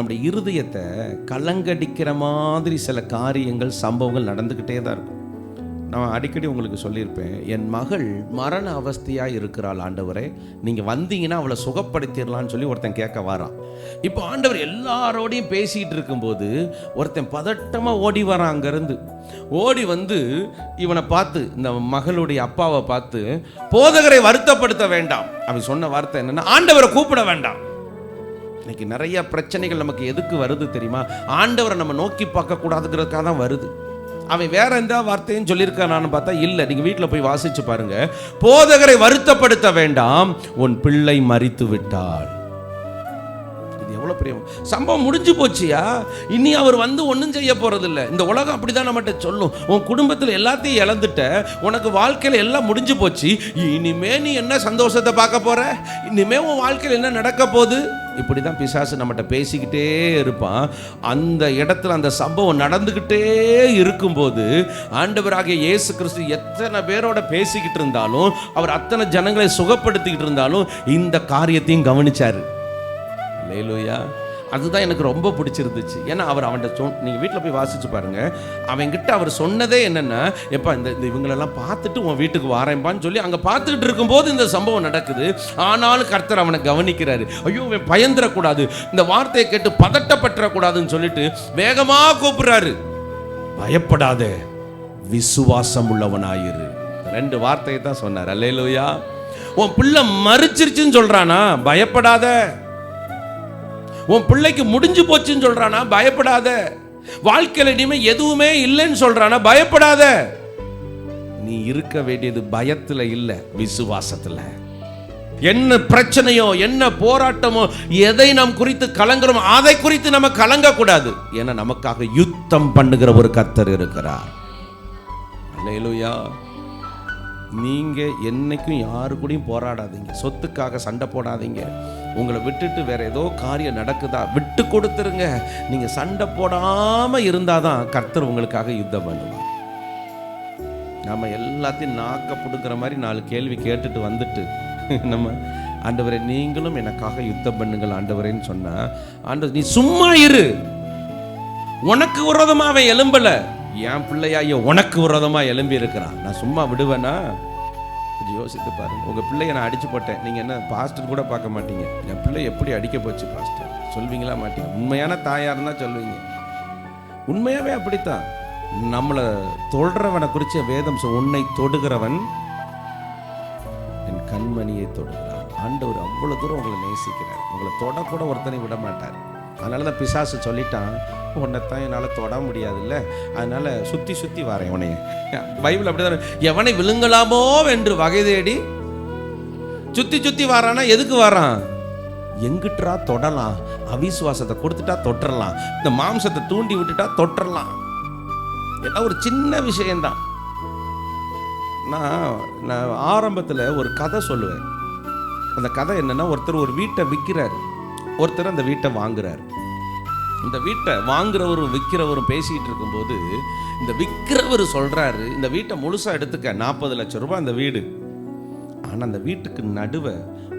நம்முடைய இருதயத்தை கலங்கடிக்கிற மாதிரி சில காரியங்கள் சம்பவங்கள் நடந்துக்கிட்டே தான் இருக்கும். நான் அடிக்கடி உங்களுக்கு சொல்லியிருப்பேன் என் மகள் மரண அவஸ்தையாக இருக்கிறாள் ஆண்டவரே. நீங்கள் வந்தீங்கன்னா அவளை சுகப்படுத்திடலான்னு சொல்லி ஒருத்தன் கேட்க வாரான். இப்போ ஆண்டவர் எல்லாரோடையும் பேசிகிட்டு இருக்கும்போது ஒருத்தன் பதட்டமாக ஓடி வரான் அங்கேருந்து. ஓடி வந்து இவனை பார்த்து இந்த மகளுடைய அப்பாவை பார்த்து போதகரை வருத்தப்படுத்த வேண்டாம். அவன் சொன்ன வார்த்தை என்னென்னா ஆண்டவரை கூப்பிட வேண்டாம். இன்னைக்கு நிறைய பிரச்சனைகள் நமக்கு எதுக்கு வருது தெரியுமா? ஆண்டவரை நம்ம நோக்கி பார்க்கக்கூடாதுங்கிறதுக்காக தான் வருது. அவன் வேற எந்த வார்த்தையும் சொல்லியிருக்கானான்னு பார்த்தா இல்லை நீங்க வீட்டில் போய் வாசிச்சு பாருங்க. போதகரை வருத்தப்படுத்த வேண்டாம் உன் பிள்ளை மறித்து விட்டாள் இது பிரியம்? சம்பவம் முடிஞ்சு போச்சியா? இனி அவர் வந்து ஒன்றும் செய்ய போகிறதில்ல இந்த உலகம் அப்படிதான் நம்மகிட்ட சொல்லும். உன் குடும்பத்தில் எல்லாத்தையும் இழந்துட்ட. உனக்கு வாழ்க்கையில் எல்லாம் முடிஞ்சு போச்சு. இனிமே நீ என்ன சந்தோஷத்தை பார்க்க போற? இனிமே உன் வாழ்க்கையில் என்ன நடக்க போகுது? இப்படி தான் பிசாசு நம்மகிட்ட பேசிக்கிட்டே இருப்பான். அந்த இடத்துல அந்த சம்பவம் நடந்துக்கிட்டே இருக்கும்போது ஆண்டவராகிய இயேசு கிறிஸ்து எத்தனை பேரோட பேசிக்கிட்டு இருந்தாலும் அவர் அத்தனை ஜனங்களை சுகப்படுத்திக்கிட்டு இருந்தாலும் இந்த காரியத்தையும் கவனிச்சாரு. லேலூயா அதுதான் எனக்கு ரொம்ப பிடிச்சிருந்துச்சு. ஏன்னா அவர் அவன்கிட்ட சொ நீங்கள் வீட்டில் போய் வாசிச்சு பாருங்கள் அவன்கிட்ட அவர் சொன்னதே என்னென்னா எப்பா இந்த இந்த இவங்களெல்லாம் பார்த்துட்டு உன் வீட்டுக்கு வாரேன்பான்னு சொல்லி அங்கே பார்த்துக்கிட்டு இருக்கும்போது இந்த சம்பவம் நடக்குது. ஆனாலும் கர்த்தர் அவனை கவனிக்கிறாரு. ஐயோ இவன் பயந்துடக்கூடாது இந்த வார்த்தையை கேட்டு பதட்டப்பட்டுறக்கூடாதுன்னு சொல்லிட்டு வேகமாக கூப்பிட்றாரு. பயப்படாதே. விசுவாசம் உள்ளவனாயிரு ரெண்டு வார்த்தையை தான் சொன்னார். அல்லேலூயா உன் பிள்ளை மறிச்சிருச்சுன்னு சொல்கிறானா பயப்படாத. உன் பிள்ளைக்கு முடிஞ்சு போச்சுன்னு சொல்றானா? பயப்படாத. வாழ்க்கையில இனிமே எதுவுமே இல்லைன்னு சொல்றானா? பயப்படாத. நீ இருக்க வேண்டியது பயத்துல இல்ல விசுவாசத்துல. என்ன பிரச்சனையோ என்ன போராட்டமோ எதை நாம் குறித்து கலங்குறோம் அதை குறித்து நம்ம கலங்க கூடாது ஏன்னா நமக்காக யுத்தம் பண்ணுகிற ஒரு கத்தர் இருக்கிறார். அல்லேலூயா. நீங்க என்னைக்கும் யாரு கூடயும் போராடாதீங்க. சொத்துக்காக சண்டை போடாதீங்க. உங்களை விட்டுட்டு வேற ஏதோ காரியம் நடக்குதா? விட்டு கொடுத்துருங்க. நீங்க சண்டை போடாம இருந்தாதான் கர்த்தர் உங்களுக்காக யுத்தம் பண்ணுவார். நம்ம எல்லாத்தையும் நாக்க பிடுக்கிற மாதிரி நாலு கேள்வி கேட்டுட்டு வந்துட்டு நம்ம ஆண்டவரே நீங்களும் எனக்காக யுத்தம் பண்ணுங்கள் ஆண்டவரேன்னு சொன்னா ஆண்டவர் நீ சும்மா இரு. உனக்கு விரோதமா அவன் எலும்பல என் பிள்ளையா உனக்கு விரோதமா எலும்பி இருக்கிறான் நான் சும்மா விடுவேனா? கொஞ்சம் யோசித்து பாருங்க. உங்க பிள்ளைய நான் அடிச்சு போட்டேன். நீங்க என்ன பாஸ்டர் கூட பார்க்க மாட்டீங்க. என் பிள்ளை எப்படி அடிக்க போச்சு பாஸ்டர் சொல்வீங்களா மாட்டீங்க? உண்மையான தாயாக இருந்தால் சொல்வீங்க. உண்மையாவே அப்படித்தான். நம்மளை தொடுறவனை குறிச்ச வேதம் சொ- உன்னை தொடுகிறவன் என் கண்மணியை தொடுகிறான். ஆண்டவர் அவ்வளவு தூரம் உங்களை நேசிக்கிறார். உங்களை தொடக்கூட ஒருத்தனை விட மாட்டார் அதனால தான் பிசாசு சொல்லிட்டான் உன்னைத்தான் என்னால் தொட முடியாதுல்ல. அதனால சுற்றி சுற்றி வரேன் உனைய பைபிள் அப்படிதான் எவனை விழுங்கலாமோ என்று வகை தேடி சுற்றி சுற்றி வரானா எதுக்கு வரான்? எங்கிட்டா தொடலாம். அவிசுவாசத்தை கொடுத்துட்டா தொட்டுறலாம் இந்த மாம்சத்தை தூண்டி விட்டுட்டா தொட்டுறலாம் எல்லாம் ஒரு சின்ன விஷயம்தான். நான் நான் ஆரம்பத்தில் ஒரு கதை சொல்லுவேன். அந்த கதை என்னென்னா ஒருத்தர் ஒரு வீட்டை விற்கிறாரு ஒருத்தர் அந்த வீட்டை வாங்குறாரு. இந்த வீட்டை வாங்குறவரும் விற்கிறவரும் பேசிகிட்டு இருக்கும்போது இந்த விற்கிறவர் சொல்கிறாரு இந்த வீட்டை முழுசாக எடுத்துக்க நாற்பது லட்சம் ரூபாய் அந்த வீடு. ஆனால் அந்த வீட்டுக்கு நடுவை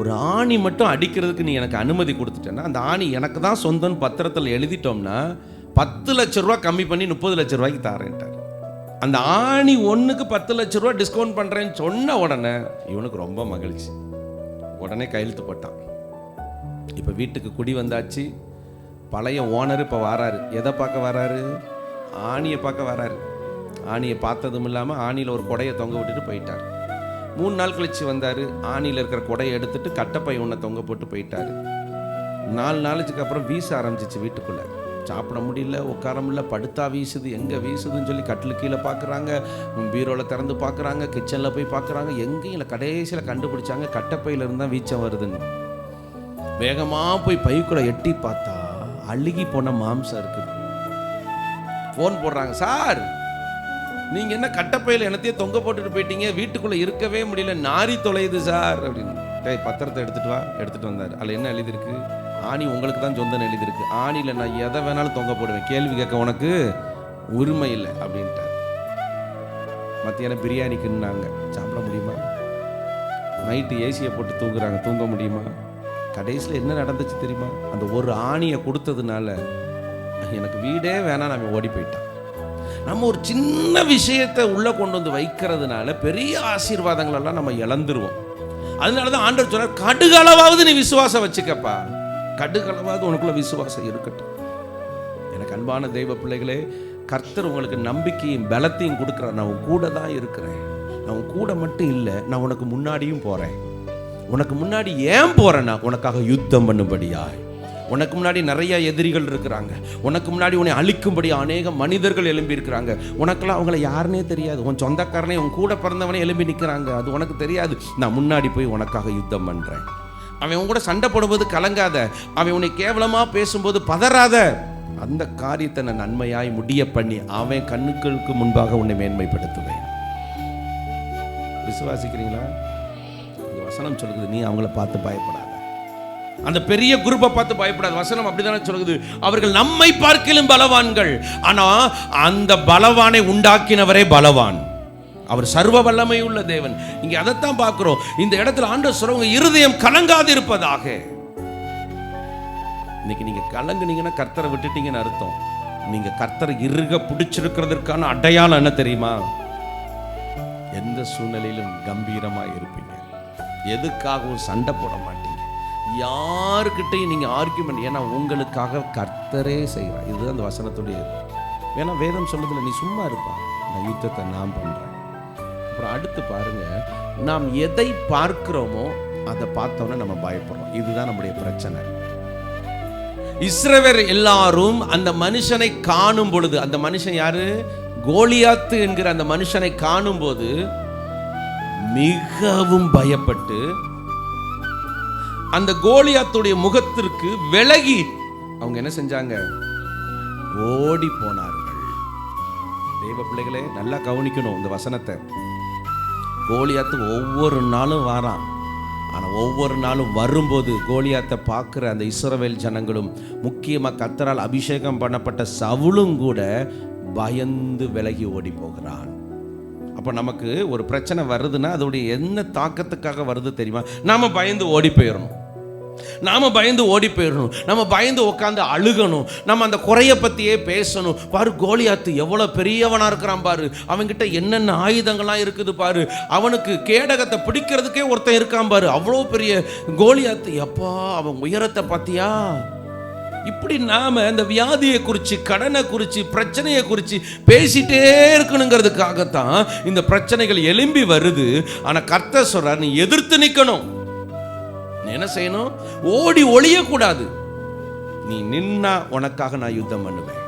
ஒரு ஆணி மட்டும் அடிக்கிறதுக்கு நீ எனக்கு அனுமதி கொடுத்துட்டேன்னா அந்த ஆணி எனக்கு தான் சொந்தம்னு பத்திரத்தில் எழுதிட்டோம்னா பத்து லட்ச ரூபா கம்மி பண்ணி முப்பது லட்ச ரூபாய்க்கு தாரேன்ட்டார். அந்த ஆணி ஒன்றுக்கு பத்து லட்ச ரூபா டிஸ்கவுண்ட் பண்ணுறேன்னு சொன்ன உடனே இவனுக்கு ரொம்ப மகிழ்ச்சி. உடனே கையெழுத்து போட்டான். இப்போ வீட்டுக்கு குடி வந்தாச்சு. பழைய ஓனர் இப்போ வராரு. எதை பார்க்க வராரு? ஆணியை பார்க்க வராரு. ஆணியை பார்த்ததும் இல்லாமல் ஆணியில் ஒரு கொடையை தொங்க விட்டுட்டு போயிட்டார். மூணு நாள் கழிச்சு வந்தார். ஆணியில் இருக்கிற கொடையை எடுத்துட்டு கட்டப்பை ஒன்றை தொங்க போட்டு போயிட்டார். நாலு நாளைக்கு அப்புறம் வீச ஆரம்பிச்சிச்சு வீட்டுக்குள்ளே. சாப்பிட முடியல உட்கார முடியல படுத்தா வீசுது எங்கே வீசுதுன்னு சொல்லி கட்டில் கீழே பார்க்குறாங்க பீரோவில் திறந்து பார்க்குறாங்க கிச்சனில் போய் பார்க்குறாங்க எங்கேயும் இல்லை கடைசியில் கண்டுபிடிச்சாங்க கட்டப்பையில தான் வீச்சம் வருதுன்னு. வேகமாக போய் பைக்குள்ளே எட்டி பார்த்தா அழுகி போன மாம்சம் இருக்குது ஃபோன் போடுறாங்க சார் நீங்கள் என்ன கட்டப்பையில் என்னத்தையும் தொங்க போட்டுட்டு போயிட்டீங்க? வீட்டுக்குள்ளே இருக்கவே முடியல. நாரி தொலையுது சார். அப்படின்னு. டேய் பத்திரத்தை எடுத்துகிட்டு வா. எடுத்துகிட்டு வந்தார். அதில் என்ன எழுதியிருக்கு? ஆணி உங்களுக்கு தான் சொந்தம் எழுதியிருக்கு. ஆணியில் நான் எதை வேணாலும் தொங்க போடுவேன். கேள்வி கேட்க உனக்கு உரிமை இல்லை. அப்படின்ட்டார். மத்தியானம் பிரியாணிக்குன்னாங்க. சாப்பிட முடியுமா? நைட்டு ஏசியை போட்டு தூங்குறாங்க. தூங்க முடியுமா? கடைசியில் என்ன நடந்துச்சு தெரியுமா? அந்த ஒரு ஆணியை கொடுத்ததுனால எனக்கு வீடே வேணாம் நான் ஓடி போயிட்டான். நம்ம ஒரு சின்ன விஷயத்தை உள்ளே கொண்டு வந்து வைக்கிறதுனால பெரிய ஆசீர்வாதங்களெல்லாம் நம்ம இழந்துருவோம். அதனால தான் ஆண்டவர் சொன்னார் கடுகளவாவது நீ விசுவாசம் வச்சுக்கப்பா. கடுகளவாவது உனக்குள்ள விசுவாசம் இருக்கட்டும். எனக்கு அன்பான தெய்வ பிள்ளைகளே கர்த்தர் உங்களுக்கு நம்பிக்கையும் பலத்தையும் கொடுக்குறார். நான் உன் கூட தான் இருக்கிறேன். நான் உன் கூட மட்டும் இல்லை நான் உனக்கு முன்னாடியும் போகிறேன் உனக்கு முன்னாடி ஏன் போகிறேன்னா உனக்காக யுத்தம் பண்ணும்படியாய். உனக்கு முன்னாடி நிறைய எதிரிகள் இருக்கிறாங்க. உனக்கு முன்னாடி உன்னை அழிக்கும்படி அநேக மனிதர்கள் எழும்பி இருக்கிறாங்க. உனக்கெல்லாம் அவங்கள யாருனே தெரியாது. உன் சொந்தக்காரனே உன் கூட பிறந்தவனே எழும்பி நிற்கிறாங்க அது உனக்கு தெரியாது. நான் முன்னாடி போய் உனக்காக யுத்தம் பண்ணுறேன் அவன் உன் கூட சண்டை போடும்போது கலங்காத. அவன் உன்னை கேவலமாக பேசும்போது பதறாத. அந்த காரியத்தை நான் நன்மையாய் முடிய பண்ணி அவன் கண்ணுக்களுக்கு முன்பாக உன்னை மேன்மைப்படுத்துவேன். விசுவாசிக்கிறீங்களா? வசனம் சொல்லுது நீ அவங்கள பார்த்து பயப்படாத. அந்த பெரிய குரூப்பை பார்த்து பயப்படாத. வசனம் அப்படிதானே சொல்லுது. அவர்கள் நம்மை பார்க்கிலும் பலவான்கள். ஆனா அந்த பலவானை உண்டாக்கினவரே பலவான். அவர் சர்வ வல்லமை உள்ள தேவன். இங்க அதைத்தான் பார்க்கிறோம். இந்த இடத்துல ஆண்ட சொல்றவங்க இருதயம் கலங்காது இருப்பதாக இன்னைக்கு நீங்க கலங்குனீங்கன்னா கர்த்தரை விட்டுட்டீங்கன்னு அர்த்தம். நீங்க கர்த்தரை இறுக பிடிச்சிருக்கிறதுக்கான அடையாளம் என்ன தெரியுமா? எந்த சூழ்நிலையிலும் கம்பீரமாக இருப்பீங்க. எதுக்காகவும் சண்டை போட மாட்டீங்க. யாருக்கிட்டையும் நீங்கள் ஆர்கியூமெண்ட் ஏன்னா உங்களுக்காக கர்த்தரே செய்கிறார் இதுதான் அந்த வசனத்துடைய ஏன்னா வேதம் சொல்லுதில்ல நீ சும்மா இருப்பா நான் யுத்தத்தை நான் பண்ணுறேன் அப்புறம் அடுத்து பாருங்க நாம் எதை பார்க்கிறோமோ அதை பார்த்தோன்னே நம்ம பயப்படுறோம். இதுதான் நம்முடைய பிரச்சனை. இஸ்ரவர் எல்லாரும் அந்த மனுஷனை காணும் பொழுது அந்த மனுஷன் யாரு? கோலியாத்து என்கிற அந்த மனுஷனை காணும் போது மிகவும் பயப்பட்டு அந்த கோலியாத்துடைய முகத்திற்கு விலகி அவங்க என்ன செஞ்சாங்க? ஓடி போனார்கள். தெய்வ பிள்ளைகளே நல்லா கவனிக்கணும் இந்த வசனத்தை. கோலியாத்து ஒவ்வொரு நாளும் வாரான். ஆனால் ஒவ்வொரு நாளும் வரும்போது கோலியாத்தை பார்க்குற அந்த இஸ்ரவேல் ஜனங்களும் முக்கியமாக கத்தரால் அபிஷேகம் பண்ணப்பட்ட சவுளும் கூட பயந்து விலகி ஓடி போகிறான். அப்போ நமக்கு ஒரு பிரச்சனை வருதுன்னா அதோடைய என்ன தாக்கத்துக்காக வருது தெரியுமா? நாம் பயந்து ஓடி போயிடணும் நாம பயந்து ஓடி போயிடணும் நம்ம பயந்து உட்காந்து அழுகணும். நம்ம அந்த குறைய பத்தியே பேசணும். பாரு கோலியாத்து எவ்வளோ பெரியவனா இருக்கிறான் பாரு. அவன்கிட்ட என்னென்ன ஆயுதங்கள்லாம் இருக்குது பாரு. அவனுக்கு கேடகத்தை பிடிக்கிறதுக்கே ஒருத்தன் இருக்கான் பாரு. அவ்வளோ பெரிய கோலியாத்து. எப்பா அவன் உயரத்தை பார்த்தியா? இப்படி நாம இந்த வியாதியை குறித்து கடனை குறித்து பிரச்சனையை குறித்து பேசிகிட்டே இருக்கணுங்கிறதுக்காகத்தான் இந்த பிரச்சனைகள் எழும்பி வருது. ஆனால் கர்த்த சொல்கிறார் நீ எதிர்த்து நிற்கணும் நீ என்ன செய்யணும்? ஓடி ஒளியக்கூடாது. நீ நின்னா உனக்காக நான் யுத்தம் பண்ணுவேன்.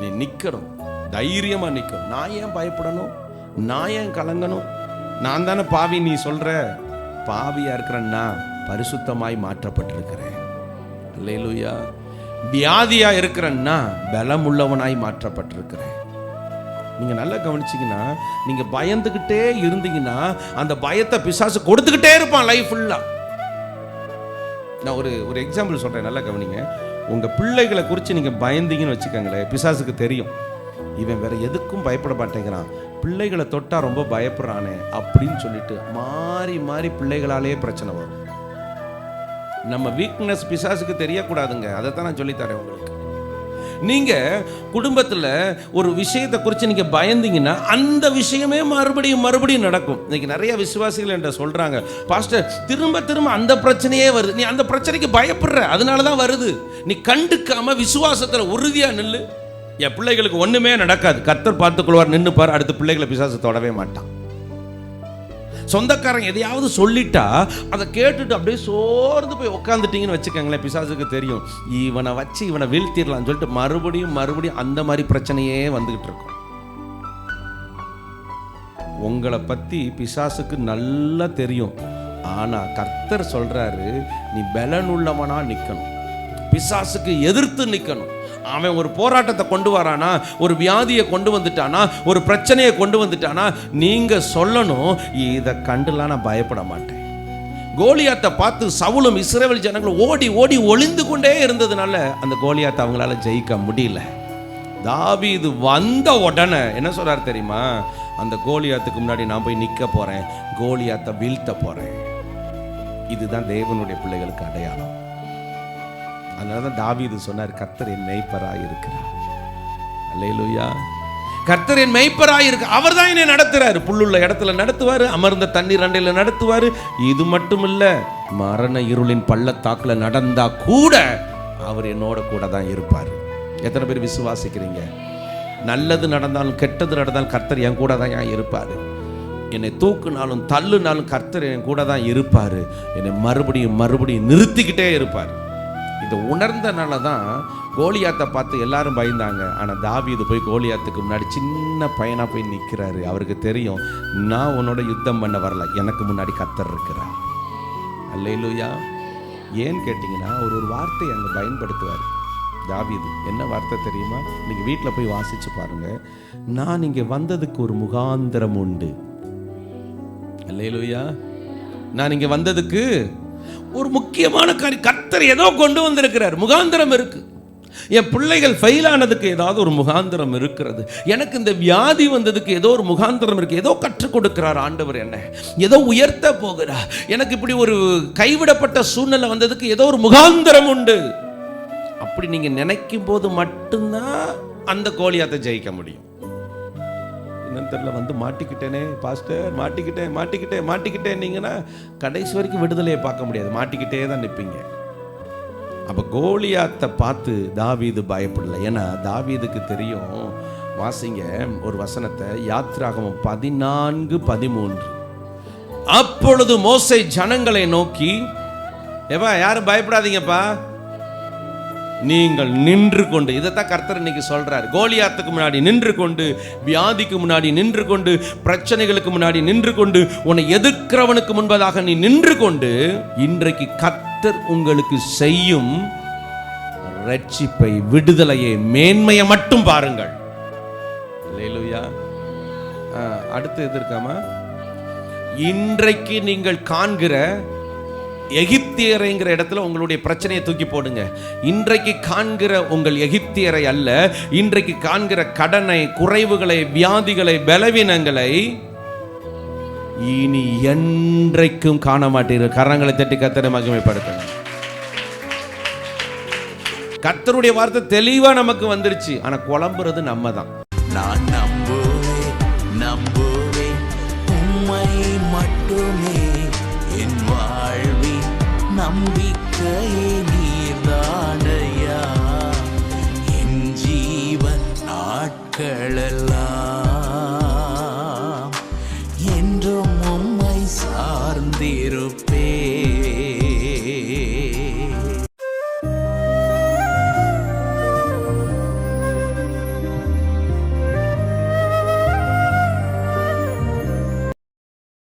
நீ நிற்கணும் தைரியமாக நிற்கணும் நான் ஏன் பயப்படணும்? நான் ஏன் கலங்கணும்? நான் தானே பாவி நீ சொல்கிற பாவியா இருக்கிறேன்னா பரிசுத்தமாய் மாற்றப்பட்டிருக்கிறேன். அல்லேலூயா வியாதியா இருக்கிறேன்னா பலமுள்ளவனாய் மாற்றப்பட்டிருக்கிறேன். நீங்க நல்லா கவனிச்சீங்கன்னா நீங்க பயந்துகிட்டே இருந்தீங்கன்னா அந்த பயத்தை பிசாசு கொடுத்துக்கிட்டே இருப்பான் லைஃப் ஃபுல்லா நான் ஒரு ஒரு எக்ஸாம்பிள் சொல்றேன் நல்லா கவனிங்க. உங்க பிள்ளைகளை குறித்து நீங்க பயந்தீங்கன்னு வச்சுக்கோங்களேன் பிசாசுக்கு தெரியும். இவன் வேற எதுக்கும் பயப்பட மாட்டேங்கிறான். பிள்ளைகளை தொட்டா ரொம்ப பயப்படுறானே அப்படின்னு சொல்லிட்டு மாறி மாறி பிள்ளைகளாலே பிரச்சனை வரும். நம்ம வீக்னஸ் பிசாசுக்கு தெரியக்கூடாதுங்க. அதை தான் நான் சொல்லித்தரேன் உங்களுக்கு. நீங்கள் குடும்பத்தில் ஒரு விஷயத்தை குறித்து நீங்கள் பயந்தீங்கன்னா அந்த விஷயமே மறுபடியும் மறுபடியும் நடக்கும். இன்றைக்கி நிறைய விசுவாசிகள் என்கிட்ட சொல்கிறாங்க பாஸ்டர் திரும்ப திரும்ப அந்த பிரச்சனையே வருது. நீ அந்த பிரச்சனைக்கு பயப்படுற. அதனால தான் வருது. நீ கண்டுக்காமல் விசுவாசத்தில் உறுதியாக நில்லு. என் பிள்ளைகளுக்கு ஒன்றுமே நடக்காது. கர்த்தர் பார்த்துக்கொள்வார். நின்று பார். அடுத்த பிள்ளைகளை பிசாசு தொடவே மாட்டான். சொந்தக்காரன் எதையாவது சொல்லிட்டா அதை கேட்டுட்டு அப்படியே சோர்ந்து போய் உட்காந்துட்டீங்கன்னு வச்சுக்கோங்களேன் பிசாசுக்கு தெரியும். இவனை வச்சு இவனை வீழ்த்திடலாம்னு சொல்லிட்டு மறுபடியும் மறுபடியும் அந்த மாதிரி பிரச்சனையே வந்துகிட்டு இருக்கும். உங்களை பத்தி பிசாசுக்கு நல்லா தெரியும். ஆனா கர்த்தர் சொல்றாரு நீ பலனுள்ளவனாக நிக்கணும். பிசாசுக்கு எதிர்த்து நிக்கணும். அவன் ஒரு போராட்டத்தை கொண்டு வரானா? ஒரு வியாதியை கொண்டு வந்துட்டானா? ஒரு பிரச்சனையை கொண்டு வந்துட்டானா? நீங்கள் சொல்லணும் இதை கண்டுலாம் நான் பயப்பட மாட்டேன். கோலியாத்தை பார்த்து சவுலும் இஸ்ரேவல் ஜனங்களும் ஓடி ஓடி ஒளிந்து கொண்டே இருந்ததுனால அந்த கோலியாத்தை அவங்களால ஜெயிக்க முடியல. தாவீது வந்த உடனே என்ன சொல்கிறார் தெரியுமா? அந்த கோலியாத்துக்கு முன்னாடி நான் போய் நிற்க போகிறேன் கோலியாத்தை வீழ்த்த போகிறேன் இதுதான் தேவனுடைய பிள்ளைகளுக்கு அடையாளம். அதனால தான் தாவீது சொன்னார் கர்த்தர் என் மெய்ப்பராக இருக்கிறார். அல்லையிலுயா கர்த்தர் என் மெய்ப்பராக இருக்கு அவர் தான் என்னை நடத்துறாரு. புல்லுள்ள இடத்துல நடத்துவார் அமர்ந்த தண்ணீர் அண்டையில் நடத்துவார். இது மட்டும் இல்லை மரண இருளின் பள்ளத்தாக்கில் நடந்தா கூட அவர் என்னோட கூட தான் இருப்பார். எத்தனை பேர் விசுவாசிக்கிறீங்க? நல்லது நடந்தாலும் கெட்டது நடந்தாலும் கர்த்தர் என் கூட தான் ஏன் இருப்பார்? என்னை தூக்குனாலும் தள்ளுனாலும் கர்த்தர் என் கூட தான் இருப்பார். என்னை மறுபடியும் மறுபடியும் நிறுத்திக்கிட்டே இருப்பார். இதை உணர்ந்தனால தான் கோலியாத்தை பார்த்து எல்லாரும் பயந்தாங்க. ஆனால் தாவீது போய் கோலியாத்துக்கு முன்னாடி சின்ன பையனாக போய் நிற்கிறாரு அவருக்கு தெரியும் நான் உன்னோட யுத்தம் பண்ண வரல. எனக்கு முன்னாடி கத்தர் இருக்கிறார். அல்லேலூயா. ஏன்னு கேட்டிங்கன்னா ஒரு ஒரு வார்த்தை அங்கே பயன்படுத்துவார். தாவிது என்ன வார்த்தை தெரியுமா? நீங்கள் வீட்டில் போய் வாசித்து பாருங்கள் நான் இங்கே வந்ததுக்கு ஒரு முகாந்திரம் உண்டு. அல்லேலூயா. நான் இங்கே வந்ததுக்கு ஒரு முக்கியமான காரியம். கர்த்தர் ஏதோ கொண்டு வந்திருக்கிறார். முகாந்திரம் இருக்கு. என் பிள்ளைகள் ஃபெயில் ஆனதுக்கு ஏதாவது ஒரு முகாந்திரம் இருக்கிறது. எனக்கு இந்த வியாதி வந்ததுக்கு ஏதோ ஒரு முகாந்திரம் இருக்கு. ஏதோ கற்றுக் கொடுக்கிறார் ஆண்டவர் என்ன. ஏதோ உயர்த்த போகிறார். எனக்கு இப்படி ஒரு கைவிடப்பட்ட சூழ்நிலை வந்ததுக்கு ஏதோ ஒரு முகாந்திரம் உண்டு. அப்படி நீங்க நினைக்கும் போது மட்டும்தான் அந்த கோலியாத்தை ஜெயிக்க முடியும். என்னன்னு தெரியல வந்து மாட்டிக்கிட்டேனே பாஸ்டர் மாட்டிக்கிட்டேன் மாட்டிக்கிட்டேன் மாட்டிக்கிட்டேன்னீங்கன்னா கடைசி வரைக்கும் விடுதலையை பார்க்க முடியாது. மாட்டிக்கிட்டே தான் நிற்பீங்க. அப்போ கோலியாத்தை பார்த்து தாவீது பயப்படலை. ஏன்னா தாவீதுக்கு தெரியும் வாசிங்க ஒரு வசனத்தை யாத்ராகமும் பதினான்கு பதிமூன்று. அப்பொழுது மோசை ஜனங்களை நோக்கி ஏப்பா யாரும் பயப்படாதீங்கப்பா. நீங்கள் நின்று கொண்டு இதைத்தான் கர்த்தர் இன்னைக்கு சொல்கிறார் கோலியாத்துக்கு முன்னாடி நின்று கொண்டு வியாதிக்கு முன்னாடி நின்று கொண்டு பிரச்சனைகளுக்கு முன்னாடி நின்று கொண்டு உன்னை எதிர்க்கிறவனுக்கு முன்பதாக நீ நின்று கொண்டு இன்றைக்கு கர்த்தர் உங்களுக்கு செய்யும் ரட்சிப்பை விடுதலையை மேன்மையை மட்டும் பாருங்கள். அடுத்து எதிர்க்காம? இன்றைக்கு நீங்கள் காண்கிற எகிப்தியரைங்கிற இடத்துல உங்களுடைய பிரச்சனையை தூக்கி போடுங்க. இன்றைக்கு காண்கிற உங்கள் எகிப்தியரை அல்ல இன்றைக்கு காண்கிற கடனை குறைவுகளை வியாதிகளை பலவீனங்களை இனி என்றைக்கும் காண மாட்டீர்கள். கரங்களை தட்டி கத்தனை மகிமைப்படுத்தணும் கர்த்தருடைய வார்த்தை தெளிவா நமக்கு வந்துருச்சு. ஆனா குழம்புறது நம்ம தான் நான் நம்புவேன் நம்புவேன். உம்மை